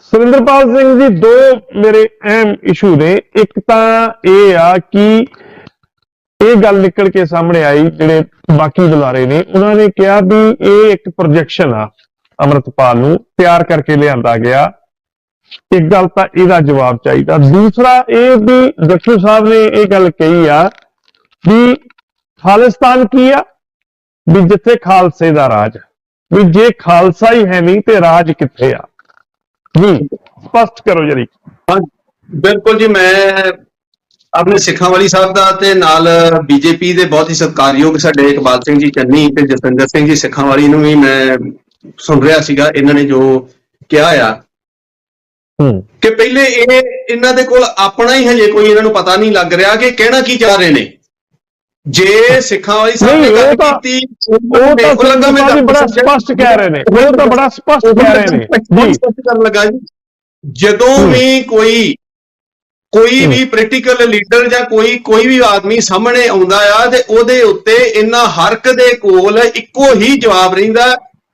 ਸੁਰਿੰਦਰਪਾਲ ਸਿੰਘ ਜੀ, ਦੋ ਮੇਰੇ ਅਹਿਮ ਇਸ਼ੂ ਨੇ। ਇੱਕ ਤਾਂ ਇਹ ਆ ਕਿ ਇਹ ਗੱਲ ਨਿਕਲ ਕੇ ਸਾਹਮਣੇ ਆਈ, ਜਿਹੜੇ ਬਾਕੀ ਬੁਲਾਰੇ ਨੇ, ਉਹਨਾਂ ਨੇ ਕਿਹਾ ਵੀ ਇਹ ਇੱਕ ਪ੍ਰੋਜੈਕਸ਼ਨ ਆ ਅਮਰਤਪਾਲ ਨੂੰ, ਤਿਆਰ ਕਰਕੇ ਲਿਆਂਦਾ ਗਿਆ। ਇੱਕ ਗੱਲ ਤਾਂ ਇਹਦਾ ਜਵਾਬ ਚਾਹੀਦਾ। ਦੂਸਰਾ ਇਹ ਵੀ ਜੱਟੂ ਸਾਹਿਬ ਨੇ ਇਹ ਗੱਲ ਕਹੀ ਆ ਵੀ ਖਾਲਿਸਤਾਨ ਕੀ ਆ? ਵੀ ਜਿੱਥੇ ਖਾਲਸੇ ਦਾ ਰਾਜ। ਵੀ ਜੇ ਖਾਲਸਾ ਹੀ ਹੈ ਨਹੀਂ, ਤੇ ਰਾਜ ਕਿੱਥੇ ਆ? ਜੀ। ਸਪਸ਼ਟ ਕਰੋ ਜਰੀ। ਹਾਂ ਬਿਲਕੁਲ ਜੀ ਮੈਂ ਆਪਣੇ ਸਿੱਖਾਂ ਵਾਲੀ ਸਾਹਿਬ ਦਾ ਤੇ ਨਾਲ ਬੀਜੇਪੀ ਦੇ ਬਹੁਤ ਹੀ ਸਤਿਕਾਰਯੋਗ ਸਾਡੇ ਇਕਬਾਲ ਸਿੰਘ ਜੀ ਚੰਨੀ ਤੇ ਜਸਵਿੰਦਰ ਸਿੰਘ ਜੀ ਸਿੱਖਾਂ ਵਾਲੀ ਨੂੰ ਵੀ ਮੈਂ ਸੁਣ ਰਿਹਾ ਸੀਗਾ ਇਹਨਾਂ ਨੇ ਜੋ ਕਿਹਾ ਆ। ਕਿ ਪਹਿਲੇ ਇਹ ਇਹਨਾਂ ਦੇ ਕੋਲ ਆਪਣਾ ਹੀ ਹਜੇ ਕੋਈ ਇਹਨਾਂ ਨੂੰ ਪਤਾ ਨਹੀਂ ਲੱਗ ਰਿਹਾ ਕਿ ਕਹਿਣਾ ਕੀ ਚਾਹ ਰਹੇ ਨੇ। ਜੇ ਸਿੱਖਾਂ ਵਾਲੀ ਸਾਹਿਬ ਨੇ ਗੱਲ ਤਾਂ- ਕੀਤੀ ਉਹ ਤਾਂ ਲੱਗਾ ਮੈਂ ਸੁਰਿੰਦਰ ਬੜਾ ਸਪਸ਼ਟ ਕਹਿ ਰਹੇ ਨੇ ਉਹ ਤਾਂ ਬੜਾ ਸਪਸ਼ਟ ਕਹਿ ਰਹੇ ਨੇ ਬਹੁਤ ਸਪਸ਼ਟ ਕਰਨ ਲੱਗਾ ਜੀ ਜਦੋਂ। ਵੀ ਕੋਈ ਕੋਈ। ਵੀ ਪੋਲੀਟੀਕਲ ਲੀਡਰ ਜਾਂ ਕੋਈ ਕੋਈ ਵੀ ਆਦਮੀ ਸਾਹਮਣੇ ਆਉਂਦਾ ਆ ਤੇ ਉਹਦੇ ਉੱਤੇ ਇਹਨਾਂ ਹਰਕ ਦੇ ਕੋਲ ਇੱਕੋ ਹੀ ਜਵਾਬ ਰਹਿੰਦਾ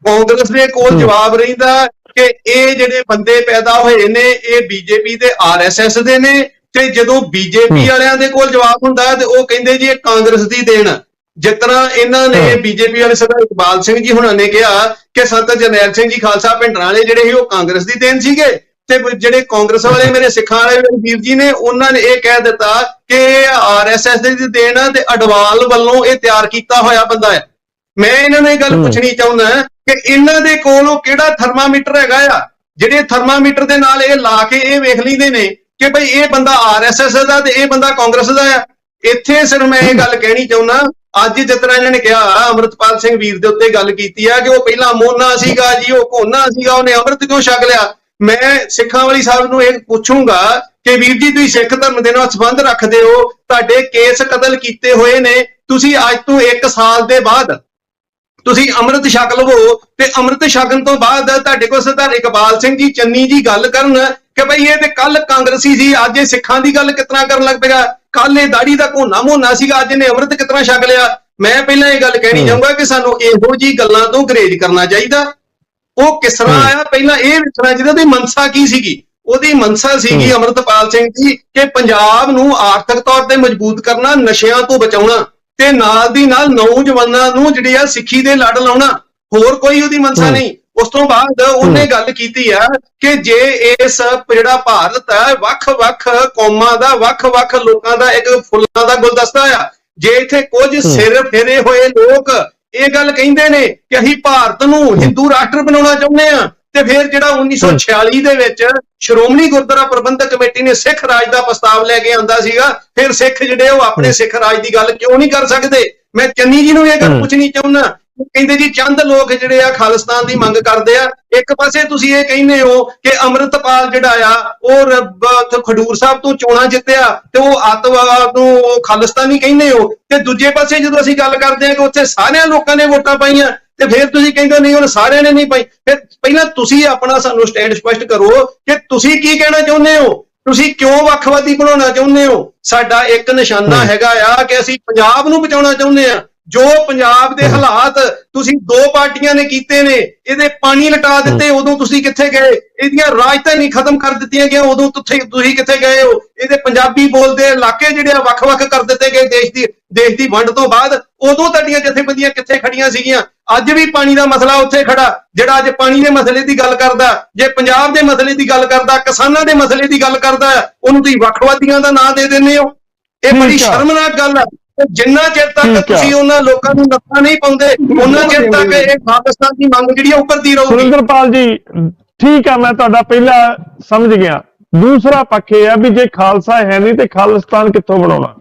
ਕਾਂਗਰਸ ਦੇ ਕੋਲ। ਜਵਾਬ ਰਹਿੰਦਾ ਕਿ ਇਹ ਜਿਹੜੇ ਬੰਦੇ ਪੈਦਾ ਹੋਏ ਨੇ ਇਹ ਬੀਜੇਪੀ ਤੇ ਆਰਐਸਐਸ ਦੇ ਨੇ ਤੇ ਜਦੋਂ ਬੀਜੇਪੀ। ਵਾਲਿਆਂ ਦੇ ਕੋਲ ਜਵਾਬ ਹੁੰਦਾ ਹੈ ਤੇ ਉਹ ਕਹਿੰਦੇ ਜੀ ਇਹ ਕਾਂਗਰਸ ਦੀ ਦੇਣ। ਜਿਸ ਤਰ੍ਹਾਂ ਇਹਨਾਂ ਨੇ। ਬੀਜੇਪੀ ਵਾਲੇ ਸਰਦਾਰ ਇਕਬਾਲ ਸਿੰਘ ਜੀ ਹੁਣਾਂ ਨੇ ਕਿਹਾ ਕਿ ਸੰਤ ਜਰਨੈਲ ਸਿੰਘ ਜੀ ਖਾਲਸਾ ਭਿੰਡਰਾਂ ਵਾਲੇ ਜਿਹੜੇ ਸੀ ਉਹ ਕਾਂਗਰਸ ਦੀ ਦੇਣ ਸੀਗੇ ਤੇ ਜਿਹੜੇ ਕਾਂਗਰਸ ਵਾਲੇ ਮੇਰੇ ਸਿੱਖਾਂ ਵਾਲੇ ਮੇਰੇ ਵੀਰ ਜੀ ਨੇ ਉਹਨਾਂ ਨੇ ਇਹ ਕਹਿ ਦਿੱਤਾ ਕਿ ਆਰਐਸਐਸ ਦੀ ਦੇਣ ਆ ਤੇ ਅਡਵਾਲ ਵੱਲੋਂ ਇਹ ਤਿਆਰ ਕੀਤਾ ਹੋਇਆ ਬੰਦਾ ਹੈ ਮੈਂ ਇਹਨਾਂ ਨੂੰ ਇਹ ਗੱਲ। ਪੁੱਛਣੀ ਚਾਹੁੰਦਾ ਕਿ ਇਹਨਾਂ ਦੇ ਕੋਲ ਉਹ ਕਿਹੜਾ ਥਰਮਾਮੀਟਰ ਹੈਗਾ ਆ ਜਿਹੜੇ ਥਰਮਾਮੀਟਰ ਦੇ ਨਾਲ ਇਹ ਲਾ ਕੇ ਇਹ ਵੇਖ ਲੈਂਦੇ ਨੇ ਕਿ ਭਈ ਇਹ ਬੰਦਾ ਆਰਐਸਐਸ ਦਾ ਤੇ ਇਹ ਬੰਦਾ ਕਾਂਗਰਸ ਦਾ ਆ। ਇੱਥੇ ਸਿਰ ਮੈਂ ਇਹ ਗੱਲ ਕਹਿਣੀ ਚਾਹੁੰਦਾ, ਅੱਜ ਜਿਸ ਤਰ੍ਹਾਂ ਇਹਨਾਂ ਨੇ ਕਿਹਾ ਅਮਰਤਪਾਲ ਸਿੰਘ ਵੀਰ ਦੇ ਉੱਤੇ ਗੱਲ ਕੀਤੀ ਆ ਕਿ ਉਹ ਪਹਿਲਾਂ ਮੋਨਾ ਸੀਗਾ ਜੀ, ਉਹ ਕੋਨਾ ਸੀਗਾ, ਉਹਨੇ ਅੰਮ੍ਰਿਤ ਕਿਉਂ ਛਕ ਲਿਆ? ਮੈਂ ਸਿੱਖਾਂ ਵਾਲੀ ਸਾਹਿਬ ਨੂੰ ਇਹ ਪੁੱਛੂੰਗਾ ਕਿ ਵੀਰ ਜੀ, ਤੁਸੀਂ ਸਿੱਖ ਧਰਮ ਦੇ ਨਾਲ ਸੰਬੰਧ ਰੱਖਦੇ ਹੋ, ਤੁਹਾਡੇ ਕੇਸ ਕਤਲ ਕੀਤੇ ਹੋਏ ਨੇ, ਤੁਸੀਂ ਅੱਜ ਤੋਂ 1 ਸਾਲ ਦੇ ਬਾਅਦ ਤੁਸੀਂ ਅੰਮ੍ਰਿਤ ਛਕ ਲਵੋ ਤੇ ਅੰਮ੍ਰਿਤ ਛਕਣ ਤੋਂ ਬਾਅਦ ਤੁਹਾਡੇ ਕੋਲ ਸਰਦਾਰ ਇਕਬਾਲ ਸਿੰਘ ਜੀ, ਚੰਨੀ ਜੀ ਗੱਲ ਕਰਨ ਕਿ ਭਈ ਇਹ ਤੇ ਕੱਲ ਕਾਂਗਰਸੀ ਸੀ ਅੱਜ ਇਹ ਸਿੱਖਾਂ ਦੀ ਗੱਲ ਕਿਤਨਾ ਕਰਨ ਲੱਗ ਪਿਆ ਕੱਲ ਇਹ ਦਾੜੀ ਦਾ ਕੋਨਾ ਮੋਨਾ ਸੀਗਾ ਅੱਜ ਇਹਨੇ ਅੰਮ੍ਰਿਤ ਕਿਤਨਾ ਛਕ ਲਿਆ ਮੈਂ ਪਹਿਲਾਂ ਇਹ ਗੱਲ ਕਹਿਣੀ। ਚਾਹੂੰਗਾ ਕਿ ਸਾਨੂੰ ਇਹੋ ਜੀ ਗੱਲਾਂ ਤੋਂ ਗਰੇਜ ਕਰਨਾ ਚਾਹੀਦਾ ਉਹ ਕਿਸ ਤਰ੍ਹਾਂ। ਆਇਆ ਪਹਿਲਾਂ ਇਹ ਵੇਖਣਾ ਚਾਹੀਦਾ ਉਹਦੀ ਮਨਸਾ ਕੀ ਸੀਗੀ ਉਹਦੀ ਮਨਸਾ ਸੀਗੀ। ਅਮਰਤਪਾਲ ਸਿੰਘ ਜੀ ਕਿ ਪੰਜਾਬ ਨੂੰ ਆਰਥਿਕ ਤੌਰ ਤੇ ਮਜ਼ਬੂਤ ਕਰਨਾ ਨਸ਼ਿਆਂ ਤੋਂ ਬਚਾਉਣਾ ਤੇ ਨਾਲ ਦੀ ਨਾਲ ਨੌਜਵਾਨਾਂ ਨੂੰ ਜਿਹੜੀ ਆ ਸਿੱਖੀ ਦੇ ਲੜ ਲਾਉਣਾ ਹੋਰ ਕੋਈ ਉਹਦੀ ਮਨਸਾ। ਨਹੀਂ ਉਸ ਤੋਂ ਬਾਅਦ ਉਹਨੇ ਗੱਲ ਕੀਤੀ ਆ ਕਿ ਜੇ ਇਸ ਜਿਹੜਾ ਭਾਰਤ ਹੈ ਵੱਖ-ਵੱਖ ਕੌਮਾਂ ਦਾ ਵੱਖ-ਵੱਖ ਲੋਕਾਂ ਦਾ ਇੱਕ ਫੁੱਲਾਂ ਦਾ ਗੁਲਦਸਤਾ ਆ। ਜੇ ਇੱਥੇ ਕੁਝ ਸਿਰ ਫੇਰੇ ਹੋਏ ਲੋਕ ਇਹ ਗੱਲ ਕਹਿੰਦੇ ਨੇ ਕਿ ਅਸੀਂ ਭਾਰਤ ਨੂੰ ਹਿੰਦੂ ਰਾਸ਼ਟਰ ਬਣਾਉਣਾ ਚਾਹੁੰਦੇ ਆ ਤੇ ਫਿਰ ਜਿਹੜਾ 1946 ਦੇ ਵਿੱਚ ਸ਼੍ਰੋਮਣੀ ਗੁਰਦੁਆਰਾ ਪ੍ਰਬੰਧਕ ਕਮੇਟੀ ਨੇ ਸਿੱਖ ਰਾਜ ਦਾ ਪ੍ਰਸਤਾਵ ਲੈ ਕੇ ਆਂਦਾ ਸੀਗਾ ਫਿਰ ਸਿੱਖ ਜਿਹੜੇ ਉਹ ਆਪਣੇ ਸਿੱਖ ਰਾਜ ਦੀ ਗੱਲ ਕਿਉਂ ਨਹੀਂ ਕਰ ਸਕਦੇ? ਮੈਂ ਚੰਨੀ ਜੀ ਨੂੰ ਇਹ ਗੱਲ। ਪੁੱਛਣੀ ਚਾਹੁੰਦਾ ਕਹਿੰਦੇ ਜੀ ਚੰਦ ਲੋਕ ਜਿਹੜੇ ਆ ਖਾਲਿਸਤਾਨ ਦੀ ਮੰਗ ਕਰਦੇ ਆ। ਇੱਕ ਪਾਸੇ ਤੁਸੀਂ ਇਹ ਕਹਿੰਦੇ ਹੋ ਕਿ ਅੰਮ੍ਰਿਤਪਾਲ ਜਿਹੜਾ ਆ ਉਹ ਰੱਬ ਖਡੂਰ ਸਾਹਿਬ ਤੋਂ ਚੋਣਾਂ ਜਿੱਤਿਆ ਤੇ ਉਹ ਅੱਤਵਾਦ ਨੂੰ ਉਹ ਖਾਲਿਸਤਾਨੀ ਕਹਿੰਦੇ ਹੋ। ਤੇ ਦੂਜੇ ਪਾਸੇ ਜਦੋਂ ਅਸੀਂ ਗੱਲ ਕਰਦੇ ਆ ਕਿ ਉੱਥੇ ਸਾਰਿਆਂ ਲੋਕਾਂ ਨੇ ਵੋਟਾਂ ਪਾਈਆਂ ਤੇ ਫਿਰ ਤੁਸੀਂ ਕਹਿੰਦੇ ਨਹੀਂ ਹੁਣ ਸਾਰਿਆਂ ਨੇ ਨਹੀਂ ਪਾਈ। ਫਿਰ ਪਹਿਲਾਂ ਤੁਸੀਂ ਆਪਣਾ ਸਾਨੂੰ ਸਟੈਂਡ ਸਪਸ਼ਟ ਕਰੋ ਕਿ ਤੁਸੀਂ ਕੀ ਕਹਿਣਾ ਚਾਹੁੰਦੇ ਹੋ? ਤੁਸੀਂ ਕਿਉਂ ਵੱਖਵਾਦੀ ਬਣਾਉਣਾ ਚਾਹੁੰਦੇ ਹੋ? ਸਾਡਾ ਇੱਕ ਨਿਸ਼ਾਨਾ। ਹੈਗਾ ਆ ਕਿ ਅਸੀਂ ਪੰਜਾਬ ਨੂੰ ਬਚਾਉਣਾ ਚਾਹੁੰਦੇ ਆ ਜੋ ਪੰਜਾਬ ਦੇ ਹਾਲਾਤ ਤੁਸੀਂ ਦੋ ਪਾਰਟੀਆਂ ਨੇ ਕੀਤੇ ਨੇ ਇਹਦੇ ਪਾਣੀ ਲਟਾ ਦਿੱਤੇ ਉਦੋਂ ਤੁਸੀਂ ਕਿੱਥੇ ਗਏ? ਇਹਦੀਆਂ ਰਾਜਧਾਨੀ ਖਤਮ ਕਰ ਦਿੱਤੀਆਂ ਗਈਆਂ ਉਦੋਂ ਤੁਸੀਂ ਤੁਸੀਂ ਕਿੱਥੇ ਗਏ ਹੋ? ਇਹਦੇ ਪੰਜਾਬੀ ਬੋਲਦੇ ਇਲਾਕੇ ਜਿਹੜੇ ਆ ਵੱਖ-ਵੱਖ ਕਰ ਦਿੱਤੇ ਗਏ ਦੇਸ਼ ਦੀ ਦੇਸ਼ ਦੀ ਵੰਡ ਤੋਂ ਬਾਅਦ ਉਦੋਂ ਤੁਹਾਡੀਆਂ ਜਥੇਬੰਦੀਆਂ ਕਿੱਥੇ ਖੜੀਆਂ ਸੀਗੀਆਂ? ਅੱਜ ਵੀ ਪਾਣੀ ਦਾ ਮਸਲਾ ਉੱਥੇ ਖੜਾ ਜਿਹੜਾ ਅੱਜ ਪਾਣੀ ਦੇ ਮਸਲੇ ਦੀ ਗੱਲ ਕਰਦਾ ਜੇ ਪੰਜਾਬ ਦੇ ਮਸਲੇ ਦੀ ਗੱਲ ਕਰਦਾ ਕਿਸਾਨਾਂ ਦੇ ਮਸਲੇ ਦੀ ਗੱਲ ਕਰਦਾ ਉਹਨੂੰ ਤੁਸੀਂ ਵੱਖਵਾਦੀਆਂ ਦਾ ਨਾਂ ਦੇ ਦਿੰਦੇ ਹੋ। ਇਹ ਬੜੀ। ਸ਼ਰਮਨਾਕ ਗੱਲ ਹੈ ਜਿੰਨਾ ਚਿਰ ਤੱਕ। ਤੁਸੀਂ ਉਹਨਾਂ ਲੋਕਾਂ ਨੂੰ ਨੱਥਾ ਨਹੀਂ ਪਾਉਂਦੇ ਉਹਨਾਂ ਚਿਰ ਤੱਕ ਇਹ ਪਾਕਿਸਤਾਨ ਦੀ ਮੰਗ ਜਿਹੜੀ ਉੱਪਰਦੀ ਰਹੂਗੀ। ਸੁਰਿੰਦਰਪਾਲ ਜੀ ਠੀਕ ਆ ਮੈਂ ਤੁਹਾਡਾ ਪਹਿਲਾ ਸਮਝ ਗਿਆ। ਦੂਸਰਾ ਪੱਖ ਇਹ ਆ ਵੀ ਜੇ ਖਾਲਸਾ ਹੈ ਨਹੀਂ ਤੇ ਖਾਲਿਸਤਾਨ ਕਿੱਥੋਂ ਬਣਾਉਣਾ?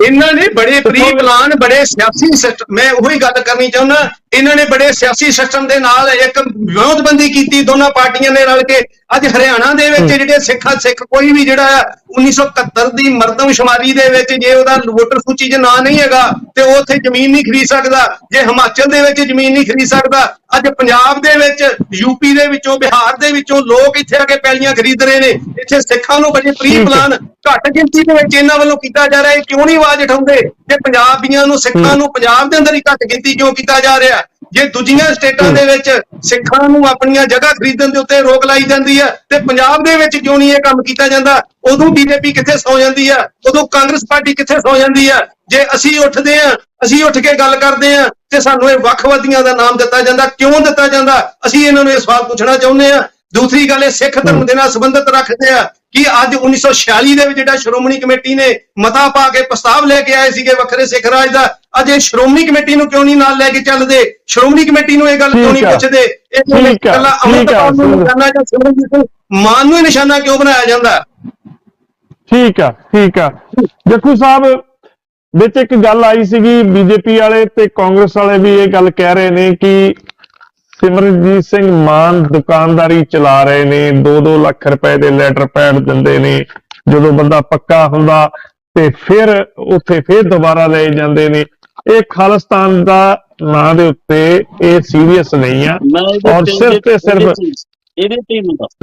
ਇਹਨਾਂ ਨੇ ਬੜੇ ਪ੍ਰੀ ਪਲਾਨ ਬੜੇ ਸਿਆਸੀ ਸਿਸਟਮ ਮੈਂ ਉਹੀ ਗੱਲ ਕਰਨੀ ਚਾਹੁੰਦਾ ਇਹਨਾਂ ਨੇ ਬੜੇ ਸਿਆਸੀ ਸਿਸਟਮ ਦੇ ਨਾਲ ਇੱਕ ਵਿਰੋਧਬੰਦੀ ਕੀਤੀ ਦੋਨਾਂ ਪਾਰਟੀਆਂ ਨੇ ਰਲ ਕੇ। ਅੱਜ ਹਰਿਆਣਾ ਦੇ ਵਿੱਚ ਜਿਹੜੇ ਸਿੱਖਾ ਸਿੱਖ ਕੋਈ ਵੀ ਜਿਹੜਾ ਆ 1971 ਦੀ ਮਰਦਮਸ਼ੁਮਾਰੀ ਦੇ ਵਿੱਚ ਜੇ ਉਹਦਾ ਵੋਟਰ ਸੂਚੀ 'ਚ ਨਾਂ ਨਹੀਂ ਹੈਗਾ ਤੇ ਉਹ ਉੱਥੇ ਜ਼ਮੀਨ ਨਹੀਂ ਖਰੀਦ ਸਕਦਾ। ਜੇ ਹਿਮਾਚਲ ਦੇ ਵਿੱਚ ਜ਼ਮੀਨ ਨਹੀਂ ਖਰੀਦ ਸਕਦਾ ਅੱਜ ਪੰਜਾਬ ਦੇ ਵਿੱਚ ਯੂਪੀ ਦੇ ਵਿੱਚੋਂ ਬਿਹਾਰ ਦੇ ਵਿੱਚੋਂ ਲੋਕ ਇੱਥੇ ਆ ਕੇ ਪੈਲੀਆਂ ਖਰੀਦ ਰਹੇ ਨੇ। ਇੱਥੇ ਸਿੱਖਾਂ ਨੂੰ ਬੜੇ ਪ੍ਰੀ ਹੈ। ਪਲਾਨ ਘੱਟ ਗਿਣਤੀ ਦੇ ਵਿੱਚ ਇਹਨਾਂ ਵੱਲੋਂ ਕੀਤਾ ਜਾ ਰਿਹਾ ਹੈ। ਕਿਉਂ ਨਹੀਂ ਆਵਾਜ਼ ਉਠਾਉਂਦੇ? ਕਿ ਪੰਜਾਬੀਆਂ ਨੂੰ ਸਿੱਖਾਂ ਨੂੰ ਪੰਜਾਬ ਦੇ ਅੰਦਰ ਹੀ ਘੱਟ ਗਿਣਤੀ ਕਿਉਂ ਕੀਤਾ ਜਾ ਰਿਹਾ ਜੇ ਦੂਜੀਆਂ ਸਟੇਟਾਂ ਦੇ ਵਿੱਚ ਸਿੱਖਾਂ ਨੂੰ ਆਪਣੀਆਂ ਜਗ੍ਹਾ ਖਰੀਦਣ ਦੇ ਉੱਤੇ ਰੋਕ ਲਾਈ ਜਾਂਦੀ ਆ ਤੇ ਪੰਜਾਬ ਦੇ ਵਿੱਚ ਕਿਉਂ ਨਹੀਂ ਇਹ ਕੰਮ ਕੀਤਾ ਜਾਂਦਾ? ਉਦੋਂ ਬੀਜੇਪੀ ਕਿੱਥੇ ਸੌ ਜਾਂਦੀ ਆ ਉਦੋਂ ਕਾਂਗਰਸ ਪਾਰਟੀ ਕਿੱਥੇ ਸੌ ਜਾਂਦੀ ਆ ਜੇ ਅਸੀਂ ਉੱਠਦੇ ਆ ਅਸੀਂ ਉੱਠ ਕੇ ਗੱਲ ਕਰਦੇ ਆ ਤੇ ਸਾਨੂੰ ਇਹ ਵੱਖਵਾਦੀਆਂ ਦਾ ਨਾਮ ਦਿੱਤਾ ਜਾਂਦਾ। ਕਿਉਂ ਦਿੱਤਾ ਜਾਂਦਾ? ਅਸੀਂ ਇਹਨਾਂ ਨੂੰ ਇਹ ਸਵਾਲ ਪੁੱਛਣਾ ਚਾਹੁੰਦੇ ਆ ਦੂਸਰੀ ਗੱਲ ਇਹ ਸਿੱਖ ਧਰਮ ਦੇ ਨਾਲ ਸੰਬੰਧਿਤ ਰੱਖਦੇ ਆ ਕਿ ਅੱਜ 1946 ਦੇ ਵਿੱਚ ਜਿਹੜਾ ਸ਼੍ਰੋਮਣੀ ਕਮੇਟੀ ਨੇ ਮਤਾ ਪਾ ਕੇ ਪ੍ਰਸਤਾਵ ਲੈ ਕੇ ਆਏ ਸੀਗੇ ਵੱਖਰੇ ਸਿੱਖ ਰਾਜ ਦਾ ਅੱਜ ਇਹ ਸ਼੍ਰੋਮਣੀ ਕਮੇਟੀ ਨੂੰ ਕਿਉਂ ਨਹੀਂ ਨਾਲ ਲੈ ਕੇ ਚੱਲਦੇ? ਸ਼੍ਰੋਮਣੀ ਕਮੇਟੀ ਨੂੰ ਇਹ ਗੱਲ ਕਿਉਂ ਨਹੀਂ। ਪੁੱਛਦੇ? ਇਹ ਆ, ਅੰਮ੍ਰਿਤਪਾਲ ਨੂੰ। ਨਿਸ਼ਾਨਾ ਜਾਂ ਸਿਮਰਨਜੀਤ ਸਿੰਘ ਮਾਨ ਨੂੰ ਨਿਸ਼ਾਨਾ ਕਿਉਂ ਬਣਾਇਆ ਜਾਂਦਾ? ਠੀਕ ਆ। ਠੀਕ ਆ। ਜੱਖੂ ਸਾਹਿਬ ਵਿੱਚ ਇੱਕ ਗੱਲ ਆਈ ਸੀਗੀ ਬੀਜੇਪੀ ਵਾਲੇ ਤੇ ਕਾਂਗਰਸ ਵਾਲੇ ਵੀ ਇਹ ਗੱਲ ਕਹਿ ਰਹੇ ਨੇ ਕਿ ਸਿਮਰਨਜੀਤ ਸਿੰਘ ਮਾਨ ਦੁਕਾਨਦਾਰੀ ਚਲਾ ਰਹੇ ਨੇ 2-2 ਲੱਖ ਰੁਪਏ ਦੇ ਲੈਟਰ ਪੈਡ ਦਿੰਦੇ ਨੇ ਜਦੋਂ ਬੰਦਾ ਪੱਕਾ ਹੁੰਦਾ ਤੇ ਫਿਰ ਉੱਥੇ ਫਿਰ ਦੁਬਾਰਾ ਲੈ ਜਾਂਦੇ ਨੇ। ਇਹ ਖਾਲਿਸਤਾਨ ਦਾ ਨਾਂ ਦੇ ਉੱਤੇ ਇਹ ਸੀਰੀਅਸ ਨਹੀਂ ਆ। ਔਰ ਸਿਰਫ ਤੇ ਸਿਰਫ ਇਹਦੇ ਤੇ